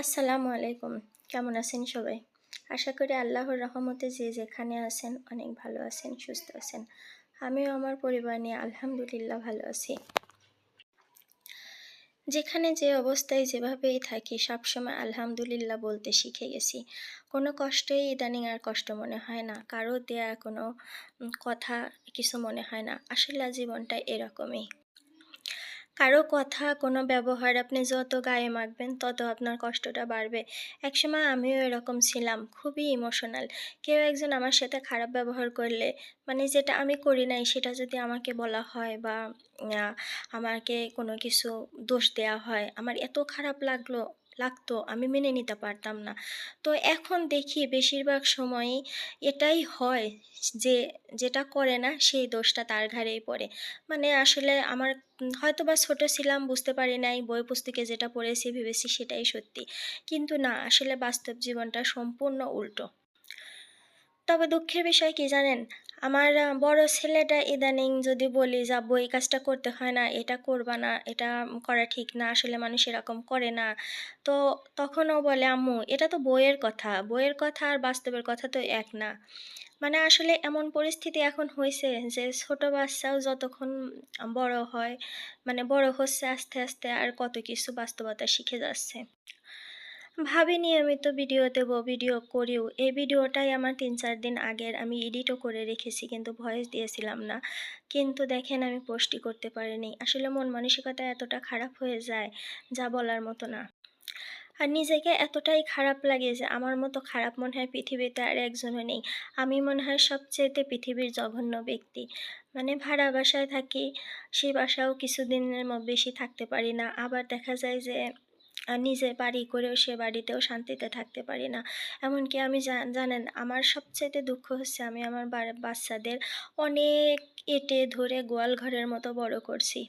আসসালামু আলাইকুম। কেমন আছেন সবাই? আশা করি আল্লাহর রহমতে যে যেখানে আছেন অনেক ভালো আছেন, সুস্থ আছেন। আমিও আমার পরিবার নিয়ে আলহামদুলিল্লাহ ভালো আছি। যেখানে যে অবস্থায় যেভাবেই থাকি, সবসময় আলহামদুলিল্লাহ বলতে শিখে গেছি। কোনো কষ্টই ইদানিং আর কষ্ট মনে হয় না। কারও দেয়া কোনো কথা কিছু মনে হয় না। আসলে জীবনটা এরকমই। কারও কথা, কোনো ব্যবহার আপনি যত গায়ে মাখবেন তত আপনার কষ্টটা বাড়বে। একসময় আমিও এরকম ছিলাম, খুবই ইমোশনাল কেউ একজন আমার সাথে খারাপ ব্যবহার করলে মানে যেটা আমি করি নাই সেটা যদি আমাকে বলা হয় বা আমাকে কোনো কিছু দোষ দেয়া হয়, আমার এত খারাপ লাগল লাগতো, আমি মেনে নিতে পারতাম না। তো এখন দেখি বেশিরভাগ সময়ই এটাই হয় যে, যেটা করে না সেই দোষটা তার ঘাড়েই পড়ে। মানে আসলে আমার হয়তো বা ছোটো ছিলাম, বুঝতে পারি নাই, বই পুস্তকে যেটা পড়েছি, ভেবেছি সেটাই সত্যি। কিন্তু না, আসলে বাস্তব জীবনটা সম্পূর্ণ উল্টো। তবে দুঃখের বিষয় কি জানেন? আমার বড় ছেলেটা ইদানিং যদি বলি যে, আব্বু, এই কাজটা করতে হয় না, এটা করবা না, এটা করা ঠিক না, আসলে মানুষ এরকম করে না। তো তখনও বলে, আম্মু, এটা তো বইয়ের কথা বইয়ের কথা আর বাস্তবের কথা তো এক না। মানে আসলে এমন পরিস্থিতি এখন হয়েছে যে, ছোট বাচ্চাও যতক্ষণ বড় হয় মানে বড় হচ্ছে, আস্তে আস্তে আর কত কিছু বাস্তবতা শিখে যাচ্ছে। ভাবি নিয়মিত ভিডিও দেবো ভিডিও করিও। এই ভিডিওটাই আমার তিন চার দিন আগের। আমি এডিটও করে রেখেছি, কিন্তু ভয়েস দিয়েছিলাম না। কিন্তু দেখেন আমি পোস্টই করতে পারিনি। আসলে মন মানসিকতা এতটা খারাপ হয়ে যায়, যা বলার মতো না। আর নিজেকে এতটাই খারাপ লাগে যে, আমার মতো খারাপ মনে হয় পৃথিবীতে আর একজনও নেই। আমি মনে হয় সবচেয়েতে পৃথিবীর জঘন্য ব্যক্তি। মানে ভাড়া বাসায় থাকি, সেই বাসাও কিছুদিনের বেশি থাকতে পারি না। আবার দেখা যায় যে আহ, নিজে বাড়ি করেও সে বাড়িতেও শান্তিতে থাকতে পারি না। এমনকি আমি জানেন আমার সবচেয়ে দুঃখ হচ্ছে আমি আমার বাচ্চাদের অনেক এটে ধরে গোয়াল ঘরের মতো বড় করছি।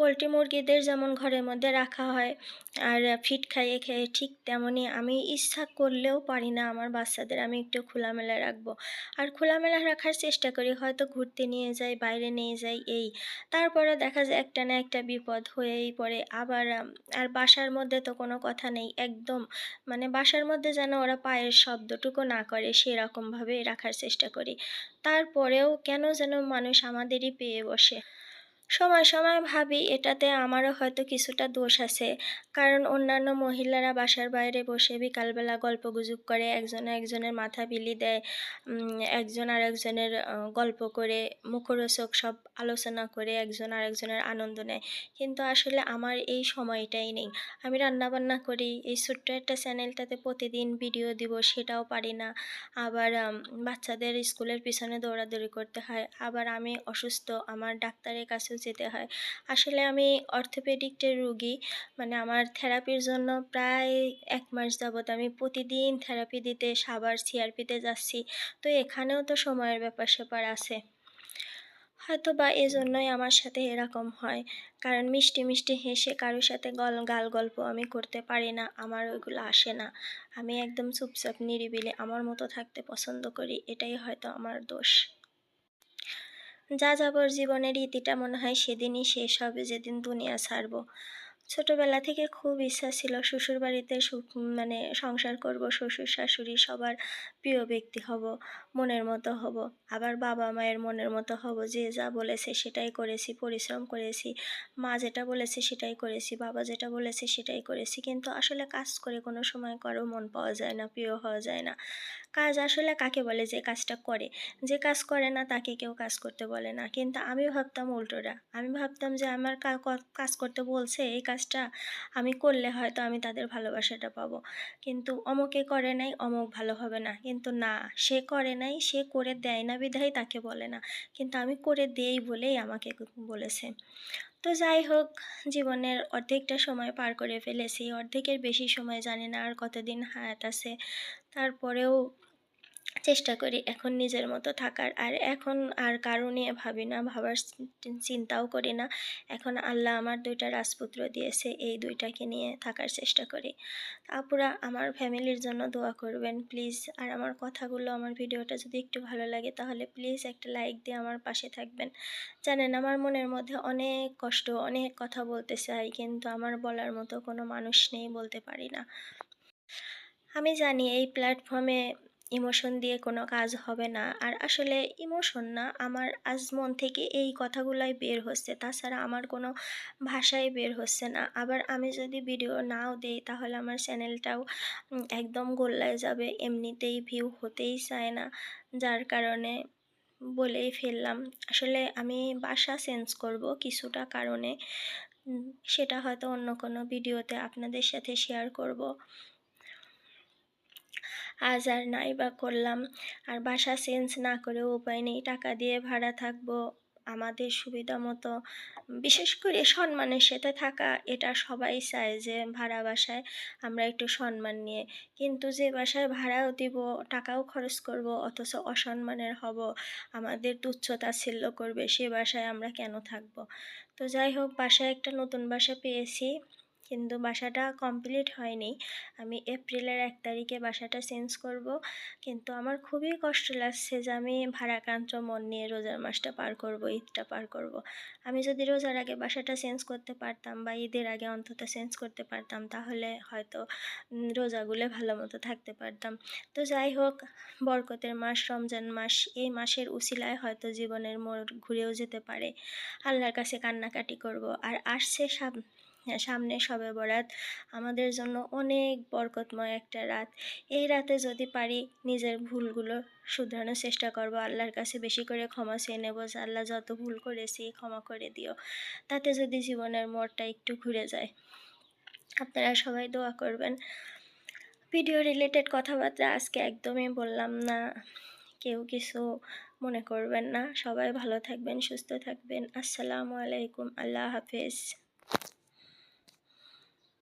পোলট্রি মুরগিদের যেমন ঘরের মধ্যে রাখা হয় আর ফিট খাইয়ে খেয়ে ঠিক তেমনই আমি ইচ্ছা করলেও পারি না আমার বাচ্চাদের আমি একটু খোলামেলা রাখব। আর খোলামেলা রাখার চেষ্টা করি, হয়তো ঘুরতে নিয়ে যাই, বাইরে নিয়ে যাই, এই। তারপরে দেখা যায় একটা না একটা বিপদ হয়েই পড়ে। আবার আর বাসার মধ্যে তো কোনো কথা নেই, একদম মানে বাসার মধ্যে যেন ওরা পায়ের শব্দটুকু না করে, সেরকমভাবে রাখার চেষ্টা করি। তারপরেও কেন যেন মানুষ আমাদেরই পেয়ে বসে। সময় সময় ভাবি, এটাতে আমারও হয়তো কিছুটা দোষ আছে। কারণ অন্যান্য মহিলারা বাসার বাইরে বসে বিকালবেলা গল্পগুজব করে, একজন একজনের মাথা বিলি দেয় একজন আর একজনের গল্প করে, মুখরোচক সব আলোচনা করে, একজন আর একজনের আনন্দ নেয়। কিন্তু আসলে আমার এই সময়টাই নেই। আমি রান্নাবান্না করি, এই ছোট্ট একটা চ্যানেলটাতে প্রতিদিন ভিডিও দিব, সেটাও পারি না। আবার বাচ্চাদের স্কুলের পিছনে দৌড়াদৌড়ি করতে হয়, আবার আমি অসুস্থ, আমার ডাক্তারের কাছেও যেতে হয়। আসলে আমি অর্থোপেডিক্টের রুগী। মানে আমার থেরাপির জন্য প্রায় এক মাস যাবত আমি প্রতিদিন থেরাপি দিতে, সাবার সিআরপিতে যাচ্ছি। তো এখানেও তো সময়ের ব্যাপার স্যাপার আছে। হয়তো বা এজন্যই আমার সাথে এরকম হয়। কারণ মিষ্টি মিষ্টি হেসে কারোর সাথে গল গাল গল্প আমি করতে পারি না, আমার ওইগুলো আসে না। আমি একদম চুপচাপ, নিরিবিলি, আমার মতো থাকতে পছন্দ করি। এটাই হয়তো আমার দোষ। যা যাবর জীবনের ইতিটা মনে হয় সেদিনই শেষ হবে, যেদিন দুনিয়া ছাড়ব। ছোটবেলা থেকে খুব ইচ্ছা ছিল শ্বশুর বাড়িতে মানে সংসার করব, শ্বশুর শাশুড়ি সবার প্রিয় ব্যক্তি হব, মনের মতো হব। আবার বাবা মায়ের মনের মতো হব, যে যা বলেছে সেটাই করেছি, পরিশ্রম করেছি। মা যেটা বলেছে সেটাই করেছি, বাবা যেটা বলেছে সেটাই করেছি। কিন্তু আসলে কাজ করে কোনো সময় কারও মন পাওয়া যায় না, প্রিয় হওয়া যায় না। কাজ আসলে কাকে বলে যে কাজটা করে? যে কাজ করে না, তাকে কেউ কাজ করতে বলে না। কিন্তু আমি ভাবতাম উল্টোটা। আমি ভাবতাম যে আমার কাজ করতে বলছে, এই কাজটা আমি করলে হয়তো আমি তাদের ভালোবাসাটা পাবো। কিন্তু অমুকে করে নাই, অমুক ভালো হবে না। কিন্তু না, সে করে নাই, সে করে দেয় না, বিধাই তাকে বলে না। কিন্তু আমি করে দেই বলেই আমাকে বলেছে। তো যাই হোক, জীবনের অর্ধেকটা সময় পার করে ফেলেছি। অর্ধেকের বেশি সময় জানি না আর কতদিন হায়াত আছে। তারপরেও চেষ্টা করি এখন নিজের মতো থাকার। আর এখন আর কারও নিয়ে ভাবি না, ভাবার চিন্তাও করি না। এখন আল্লাহ আমার দুইটা রাজপুত্র দিয়েছে, এই দুইটাকে নিয়ে থাকার চেষ্টা করি। আপুরা, আমার ফ্যামিলির জন্য দোয়া করবেন, প্লিজ। আর আমার কথাগুলো, আমার ভিডিওটা যদি একটু ভালো লাগে, তাহলে প্লিজ একটা লাইক দিয়ে আমার পাশে থাকবেন। জানেন, আমার মনের মধ্যে অনেক কষ্ট, অনেক কথা বলতে চাই, কিন্তু আমার বলার মতো কোনো মানুষ নেই, বলতে পারি না। আমি জানি এই প্ল্যাটফর্মে ইমোশন দিয়ে কোনো কাজ হবে না। আর আসলে ইমোশন না, আমার আজ মন থেকে এই কথাগুলাই বের হচ্ছে। তাছাড়া আমার কোনো ভাষাই বের হচ্ছে না। আবার আমি যদি ভিডিও নাও দেই, তাহলে আমার চ্যানেলটাও একদম গোল্লায় যাবে। এমনিতেই ভিউ হতেই চায় না। যার কারণে বলেই ফেললাম। আসলে আমি বাসা চেঞ্জ করব কিছুটা কারণে। সেটা হয়তো অন্য কোনো ভিডিওতে আপনাদের সাথে শেয়ার করব। আজ আর নাই বা করলাম। আর বাসা চেঞ্জ না করেও উপায় নেই। টাকা দিয়ে ভাড়া থাকব আমাদের সুবিধা মতো। বিশেষ করে সম্মানের সাথে থাকা, এটা সবাই চায় যে ভাড়া বাসায় আমরা একটু সম্মান নিয়ে। কিন্তু যে বাসায় ভাড়াও দিব, টাকাও খরচ করব, অথচ অসম্মানের হব, আমাদের তুচ্ছতাচ্ছিল্য করবে, সে বাসায় আমরা কেন থাকব? তো যাই হোক, বাসায় একটা নতুন বাসা পেয়েছি। কিন্তু বাসাটা কমপ্লিট হয়নি। আমি এপ্রিলের এক তারিখে বাসাটা চেঞ্জ করব। কিন্তু আমার খুবই কষ্ট লাগছে যে আমি ভাড়াক্রান্ত মন নিয়ে রোজার মাসটা পার করব, ঈদটা পার করব। আমি যদি রোজার আগে বাসাটা চেঞ্জ করতে পারতাম বা ঈদের আগে অন্তত চেঞ্জ করতে পারতাম, তাহলে হয়তো রোজাগুলো ভালো মতো থাকতে পারতাম। তো যাই হোক, বরকতের মাস, রমজান মাস, এই মাসের উসিলায় হয়তো জীবনের মোড় ঘুরেও যেতে পারে। আল্লাহর কাছে কান্নাকাটি করব। আর আসছে সাব সামনে সবে বরাত। আমাদের জন্য অনেক বরকতময় একটা রাত। এই রাতে যদি পারি নিজের ভুলগুলো শুধরানোর চেষ্টা করব, আল্লাহর কাছে বেশি করে ক্ষমা চেয়ে নেব যে, আল্লাহ যত ভুল করেছি ক্ষমা করে দিও। তাতে যদি জীবনের মোড়টা একটু ঘুরে যায়। আপনারা সবাই দোয়া করবেন। ভিডিও রিলেটেড কথাবার্তা আজকে একদমই বললাম না। কেউ কিছু মনে করবেন না। সবাই ভালো থাকবেন, সুস্থ থাকবেন। আসসালামু আলাইকুম। আল্লাহ হাফেজ।